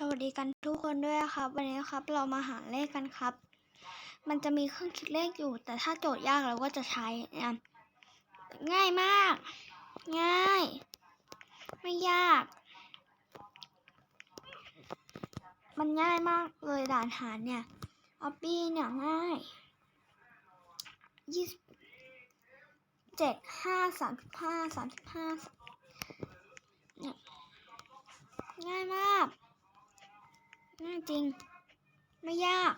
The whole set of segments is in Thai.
สวัสดีกันทุกคนด้วยนะครับ วันนี้นะครับเรามาหาเลขกันครับ มันจะมีเครื่องคิดเลขอยู่ แต่ถ้าโจทย์ยากเราก็จะใช้นะง่ายมาก ง่าย ไม่ยาก มันง่ายมากเลยด่านหารเนี่ยออปปี้เนี่ยง่ายยี่สิบเจ็ดห้าสามสิบห้าสามสิบห้าเนี่ยง่ายมาก ง่ายจริง ไม่ยาก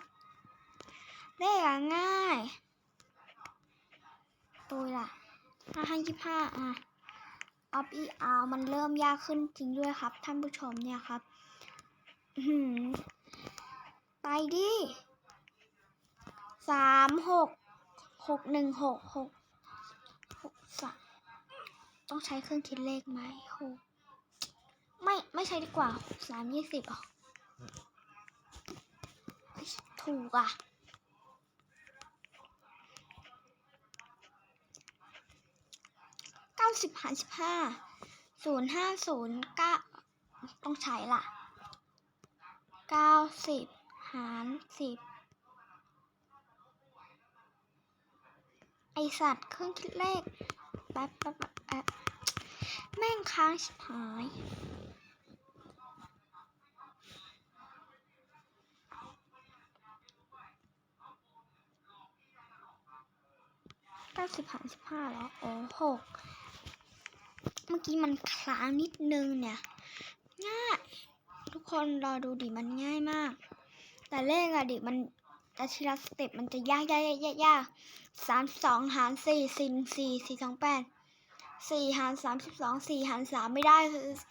เลขอะง่ายตัวละห้าห้ายี่ห้าอะออฟอีอามันเริ่มยากขึ้นจริงด้วยครับท่านผู้ชมเนี่ยครับหือไปดิสามหกหกหนึ่งหกหกหกสามต้องใช้เครื่องคิดเลขไหมหกไม่ไม่ใช้ดีกว่าสามยี่สิบอะ ถูกอะเก้าสิบหารสิบห้าศูนย์ห้าศูนย์เก้าต้องใช้ละเก้าสิบหารสิบไอสัตว์เครื่องคิดเลขแป๊บแป๊บแป๊บแม่งค้างชิบหาย สิบหารสิบห้าแล้วโอ้หกเมื่อกี้มันค้างนิดนึงเนี่ย ง่าย ทุกคนรอดูดิมันง่ายมาก แต่เลขอะดิมันแต่ทีละสเต็ปมันจะยากยากยากยากยากสามสองหารสี่สี่หนึ่งสี่สี่สองแปดสี่หารสามสิบสองสี่หารสามไม่ได้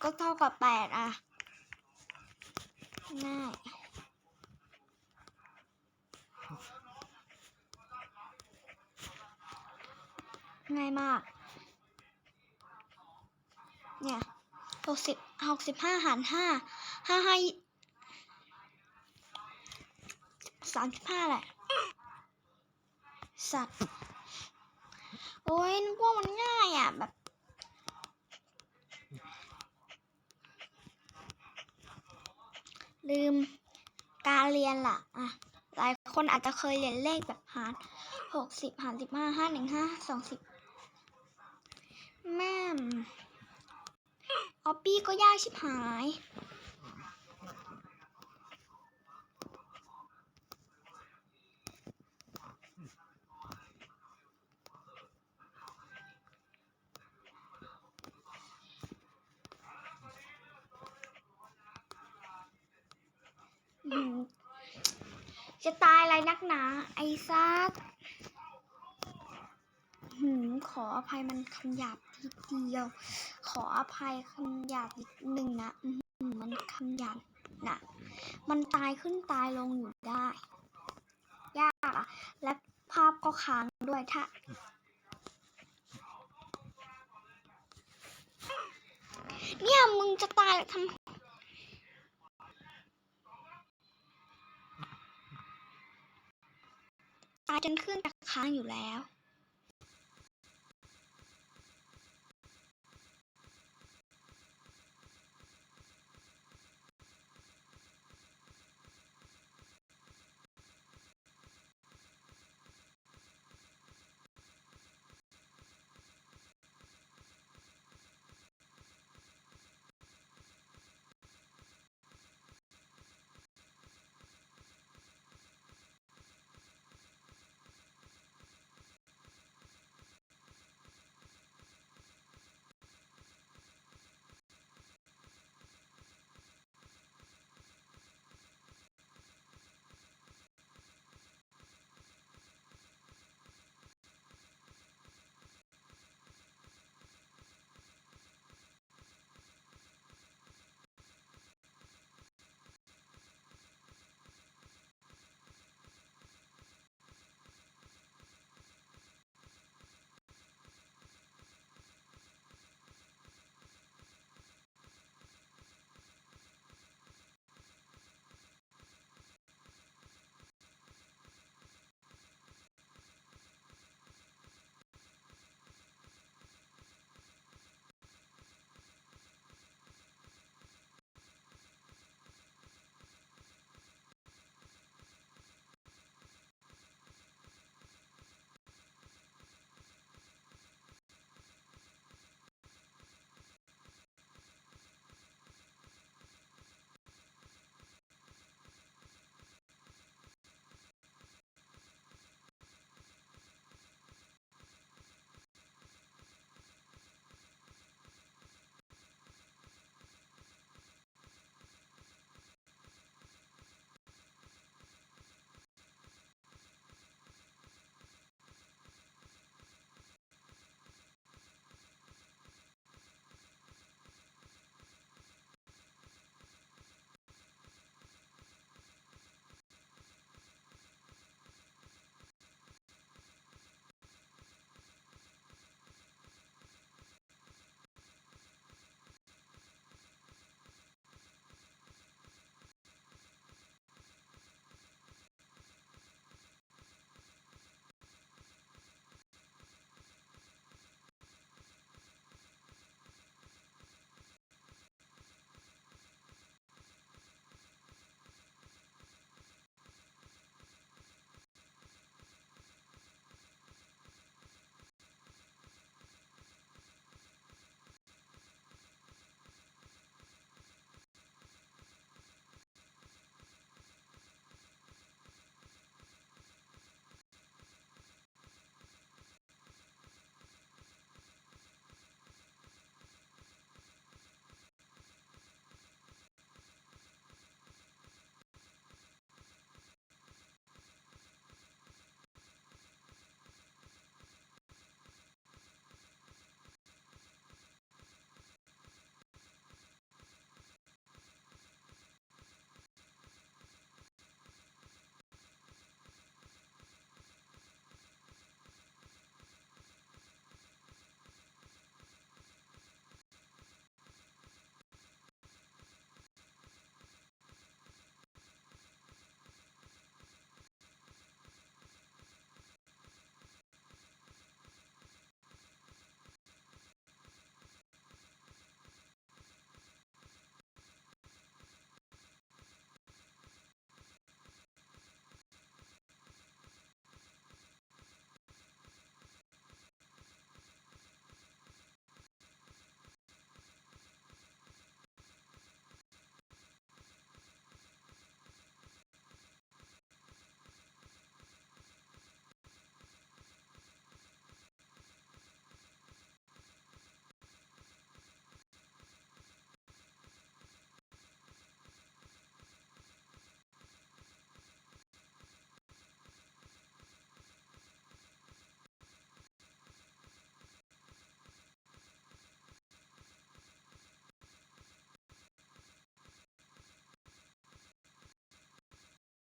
ก็เท่ากับแปดอะง่าย ง่ายมาก เนี่ยหกสิบหกสิบห้าหารห้าห้าห้าสามสิบห้าแหละสัตว์โอ้ยนึกว่ามันง่ายอะ แบบลืมการเรียนล่ะ อะ หลายคนอาจจะเคยเรียนเลขแบบหารหกสิบหารสิบห้าห้าหนึ่งห้าสองสิบ แม่มออปปี้ก็ยากชิบหาย จะตายอะไรนักหนา ไอ้ซัดหืมขออภัยมันคำหยาบ ทีเดียว ขออภัยคำหยาบอีกหนึ่งนะมันคำหยาบนะมันตายขึ้นตายลงอยู่ได้ ยากอะและภาพก็ค้างด้วยถ้าเนี่ยมึงจะตายทำตายจนเครื่องจะค้างอยู่แล้ว